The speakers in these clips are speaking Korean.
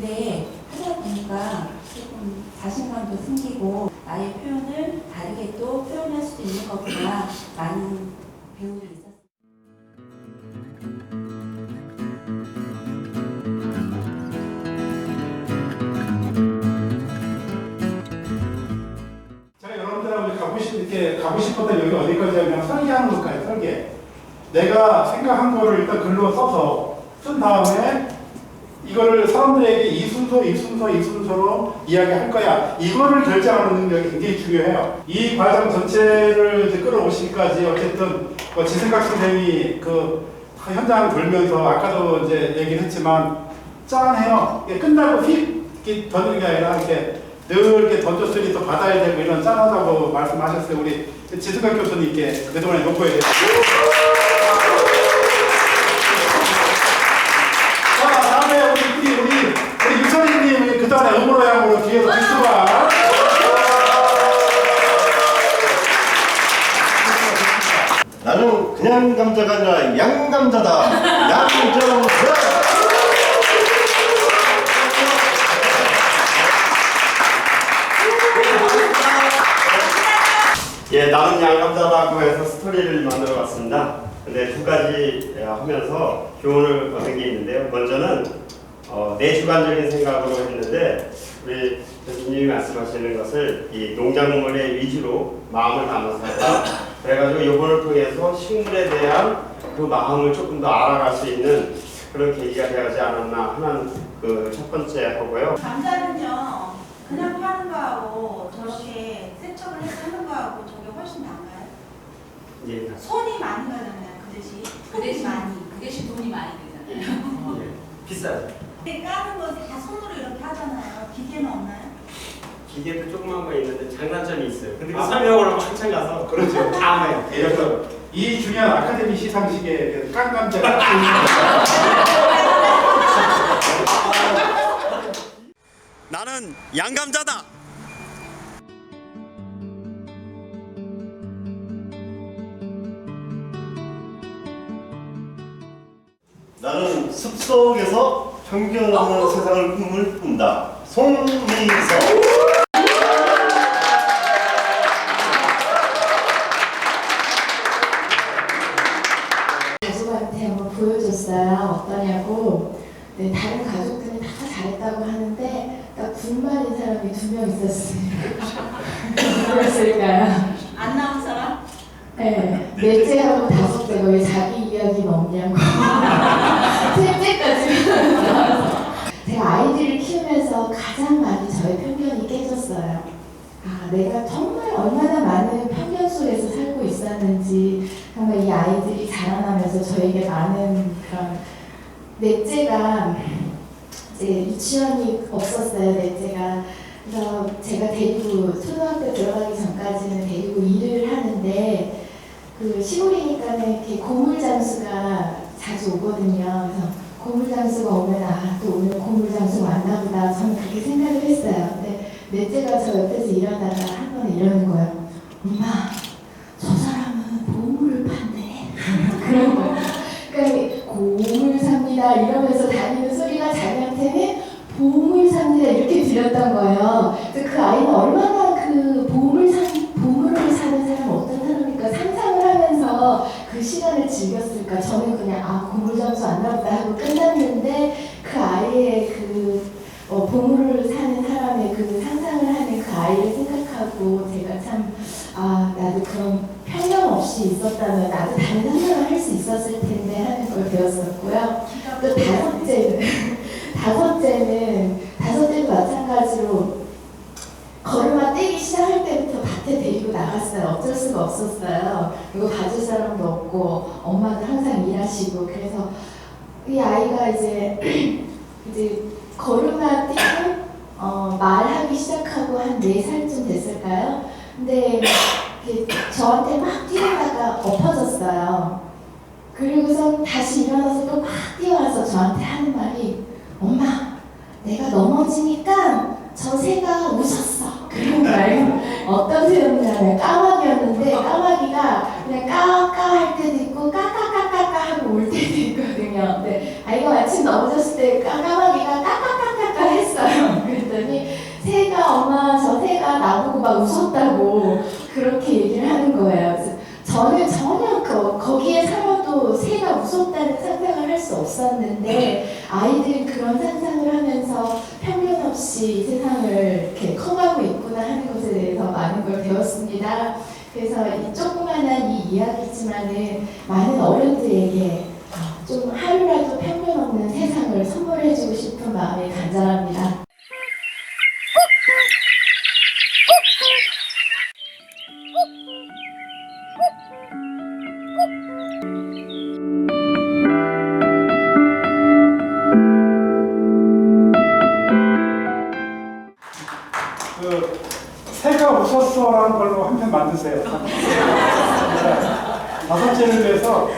근데 하다 보니까 조금 자신감도 생기고 나의 표현을 다르게 또 표현할 수도 있는 거구나 많은 배움이 있었어요. 이렇게 가고 싶었던 여기 어디까지 하면 설계하는 것까지 설계. 내가 생각한 거를 일단 글로 써서 쓴 다음에 이거를 사람들에게 이 순서, 이 순서, 이 순서로 이야기할 거야. 이거를 결정하는 능력이 굉장히 중요해요. 이 과정 전체를 끌어오시기까지 어쨌든 뭐 지생각 선생님이 그 현장 돌면서 아까도 이제 얘기를 했지만 짠해요. 끝나고 휙 이렇게 던지는 게 아니라 이렇게 늘 이렇게 던졌으니 또 받아야 되고 이런 짠하다고 말씀하셨어요. 우리 지승각 교수님께 그동안에 놓고야 돼요. 감자가 아니라 양감자다. 양정세. 예, 나는 양감자라고 해서 스토리를 만들어 봤습니다. 근데 두 가지 예, 하면서 교훈을 얻은 게 있는데요. 먼저는 어, 내주관적인 생각으로 했는데 우리 교수님이 말씀하시는 것을 이 농작물의 위주로 마음을 담아서 하자. 그래가지고 이번을 통해서 식물에 대한 그 마음을 조금 더 알아갈 수 있는 그런 계기가 되지 않았나 하는 그 첫 번째 하고요. 감자는요 그냥 파는 거하고 저렇게 세척을 해서 하는 거하고 저게 훨씬 나아요. 예, 손이 많이 가잖아요 그 대신. 그 대신 많이. 그 대신 돈이 많이 들잖아요. 예, 비싸죠. 근데 까는 거 다 손으로 이렇게 없나요? 기계도 조그만 거 있는데 장단점이 있어요. 근데 그 아. 설명을 하면 한참 가서 그렇죠. 다음에 그래서 이 중요한 아카데미 시상식에 깡감자가 나는 양감자다. 나는 숲속에서 편견없는 세상을 꿈을 꾼다. 송미서. 가족한테 한번 보여줬어요. 어떠냐고. 네, 다른 가족들은 다 잘했다고 하는데 딱 군말인 사람이 두 명 있었습니다. 누구였을까요? 안 나온 사람? 네, 넷째하고 다섯째가 왜 자기 이야기는 없냐고. 셋째까지. 제가 아이들을 키우면서 가장 많이 저의 편견이 깨졌어요. 아, 내가 정말 얼마나 많은 편견 속에서 살고 있었는지, 정말 이 아이들이 자라나면서 저에게 많은 그런, 넷째가 이제 유치원이 없었어요, 넷째가. 그래서 제가 데리고, 초등학교 들어가기 전까지는 데리고 일을 하는데, 그 시골이니까는 이렇게 고물 장수가 자주 오거든요. 그래서 고물 장수가 오면 아또 오늘 고물 장수 왔나 보다 저는 그렇게 생각을 했어요. 근데 넷째가 저 옆에서 일하다가 한 번 이러는 거예요. 엄마 저 사람은 보물을 판대. 그런 거예요. 그러니까 고물 삽니다 이러면서 다니는 소리가 자기한테는 보물 들렸던 거예요. 그래서 그 아이는 얼마나 그 보물 사 보물을 사는 사람 어떤 사람일까 상상을 하면서 그 시간을 즐겼을까 저는 그냥 아 보물 장수 왔나 보다 하고 끝났는데 그 아이의 그 어, 보물을 사는 사람의 그 상상을 하는 그 아이를 생각하고 제가 참 아 나도 그런 편견 없이 있었다면 나도 다른 상상을 할 수 있었을 텐데 하는 걸 배웠었고요. 또 다섯째는 다섯째는 다섯째도 마찬가지로 걸음마 떼기 시작할 때부터 밭에 데리고 나갔어요. 어쩔 수가 없었어요. 이거 봐줄 사람도 없고 엄마도 항상 일하시고 그래서 이 아이가 이제 이제 걸음마 뛰고 어, 말하기 시작하고 한 네 살쯤 됐을까요? 근데 저한테 막 뛰다가 엎어졌어요. 그리고선 다시 일어나서 또 막 뛰어와서 저한테 하는 말이 엄마 내가 넘어지니까 저 새가 웃었어. 그런 말 어떤 새였냐면 까마귀였는데 까마귀가 그냥 까까 할 때도 있고 까까까까까 하고 울 때도 있거든요. 근데 아이가 마침 넘어졌을 때 까까마귀가 까까까까까 했어요. 그랬더니 새가 엄마 저 새가 나보고 막 웃었다고 그렇게 얘기를 하는 거예요. 저는 전혀 그, 거기에 살아도 새가 무섭다는 상상을 할 수 없었는데 아이들이 그런 상상을 하면서 편견 없이 이 세상을 이렇게 커가고 있구나 하는 것에 배웠습니다. 그래서 이 조그만한 이 이야기지만은 많은 어른들에게 어, 좀 하루라도 편견 없는 세상을 선물해주고 싶은 마음이 간절합니다. 만드세요. 다섯째를 위해서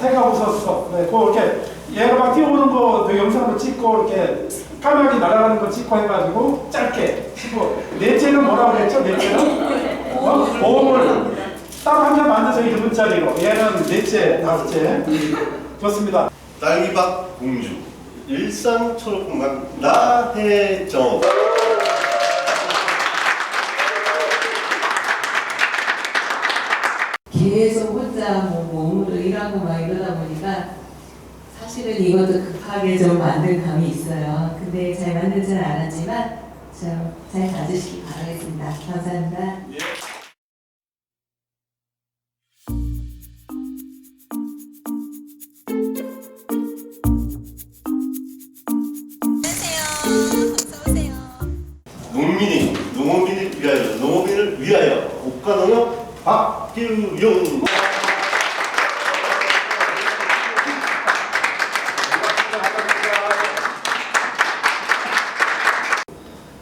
새가 웃었어. 네, 그 이렇게 얘가 막 뛰어오는 거 그 영상으로 찍고 이렇게 까마귀 날아가는 거 찍고 해가지고 짧게 치고 넷째는 뭐라고 그랬죠? 넷째는 어? 보험을 한편 만드세요. 이분짜리로 얘는 넷째, 다섯째. 음, 좋습니다. 딸기밭 공주 일산 초록공간 나혜정 계속 혼자 뭐 몸으로 일하고 막 이러다 보니까 사실은 이것도 급하게 좀 만든 감이 있어요. 근데 잘 만들지는 않았지만 좀잘 봐주시기 바라겠습니다. 감사합니다. 농 박규용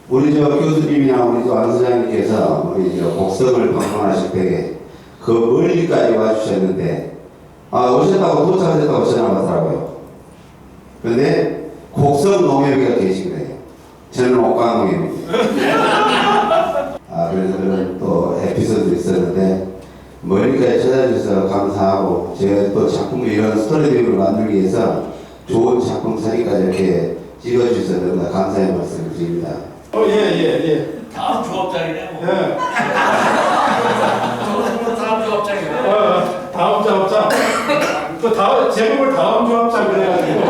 우리 저 교수님이나 우리 저 안소장님께서 우리 저 곡성을 방문하실 때그 멀리까지 와주셨는데 아 오셨다고 도착하셨다고 전화 왔더라고요. 근데 곡성 농협이가 계신 거예요. 저는 옥강 농협입니다. 아 그래서 그런 또 에피소드 있었는데 멀리까지 찾아주셔서 감사하고 제가 또 작품 이런 스토리들을 만들기 위해서 좋은 작품 사진까지 이렇게 찍어주셔서 너무나 감사의 말씀을 드립니다. 어, 예, 예, 예. 다음 조합장이네 뭐. 예. 저거 다음 조합장이네. 어, 다음 조합장. 그 다음 제목을 다음 조합장 그래가지고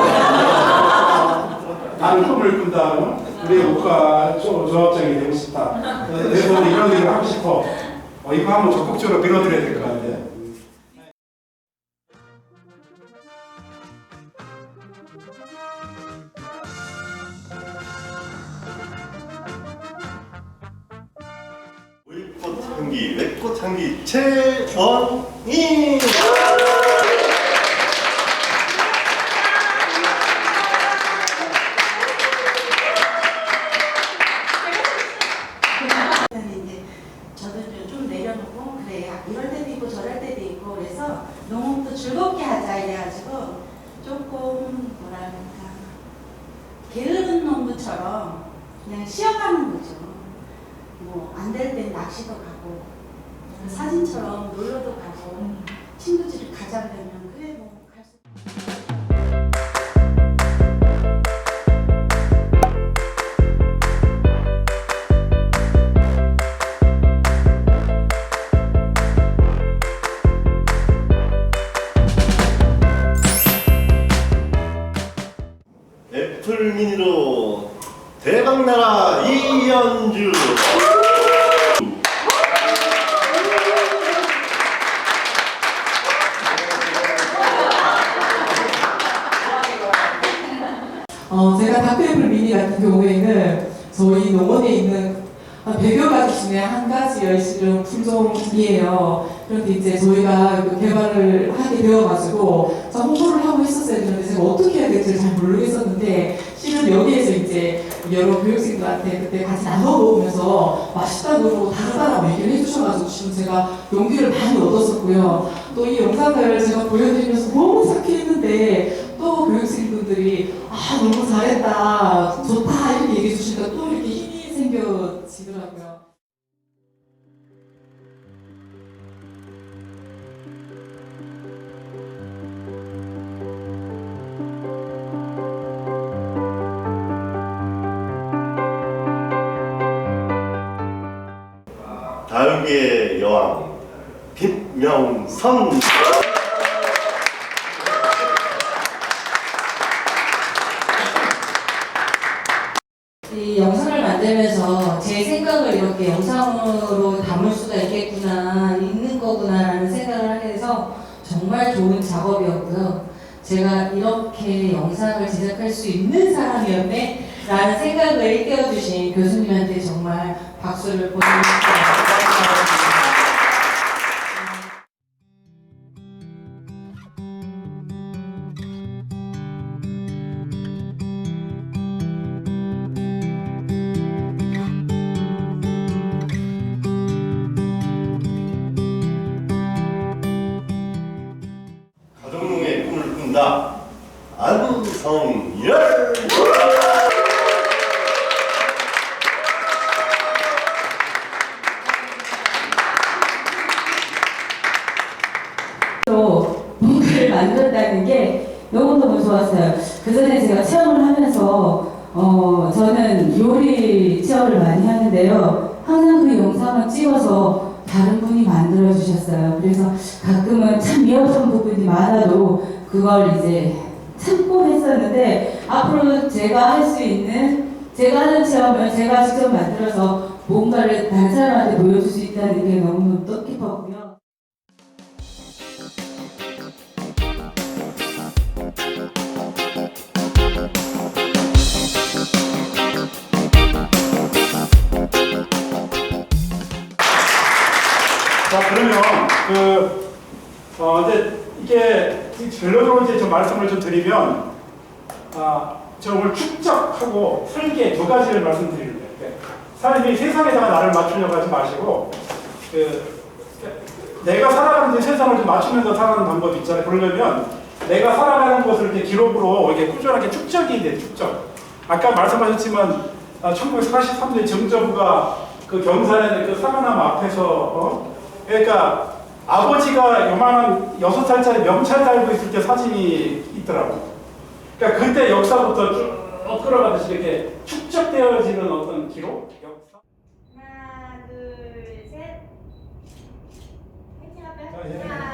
나는 꿈을 꾼다. 어? 우리 국가 조, 조합장이 되고 싶다. 그래서 우리 이런 일을 하고 싶어. 어, 이거 한번 적극적으로 밀어드려야 될 것 같아. 물 사진처럼 놀러도 가고 친구들이 가자면 그래 뭐 갈 수. 애플 미니로 대박 나라 이연주 다크애플 미니 같은 경우에는 저희 농원에 있는 한 100여 가지 중에 한 가지의 실은 품종이에요. 그런데 이제 저희가 그 개발을 하게 되어가지고 저 홍보를 하고 있었어야 되는데 제가 어떻게 해야 될지 잘 모르겠었는데 실은 여기에서 이제 여러 교육생들한테 그때 같이 나눠 먹으면서 맛있다고 다르다라고 얘기를 해주셔가지고 지금 제가 용기를 많이 얻었었고요. 또 이 영상을 제가 보여드리면서 너무 착해했는데 또 교육생 분들이 아 너무 잘했다. 좋다. 이렇게 얘기해 주시니까 또 이렇게 힘이 생겨지더라고요. 다육의 여왕 김명선 이 영상을 만들면서 제 생각을 이렇게 영상으로 담을 수가 있겠구나, 있는 거구나라는 생각을 하게 돼서 정말 좋은 작업이었고요. 제가 이렇게 영상을 제작할 수 있는 사람이었네 라는 생각을 일깨워주신 교수님한테 정말 박수를 보내드립니다. 좋았어요. 그 전에 제가 체험을 하면서 어, 저는 요리 체험을 많이 하는데요. 항상 그 영상을 찍어서 다른 분이 만들어 주셨어요. 그래서 가끔은 참 미흡한 부분이 많아도 그걸 이제 참고 했었는데 앞으로 제가 할 수 있는 제가 하는 체험을 제가 직접 만들어서 뭔가를 다른 사람한테 보여줄 수 있다는 게 너무 뜻 그 어, 이제 이게 결론으로 이제 좀 말씀을 좀 드리면 아, 저 오늘 축적하고 설계 두 가지를 말씀드리는데 네. 사람이 세상에다가 나를 맞추려고 하지 마시고 그 내가 살아가는 이 세상을 좀 맞추면서 살아가는 방법이 있잖아요. 그러려면 내가 살아가는 것을 이렇게 기록으로 이렇게 꾸준하게 축적이 돼 축적. 아까 말씀하셨지만 아, 1943년 정저부가 그 경산의 그 사과나무 앞에서 어? 그러니까 아버지가 요만한 여섯 살짜리 명찰 달고 있을 때 사진이 있더라고. 그러니까 그때 역사부터 쭉 끌어가듯이 이렇게 축적되어지는 어떤 기록, 역사. 하나, 둘, 셋. 화이팅 아, 예, 예. 하나,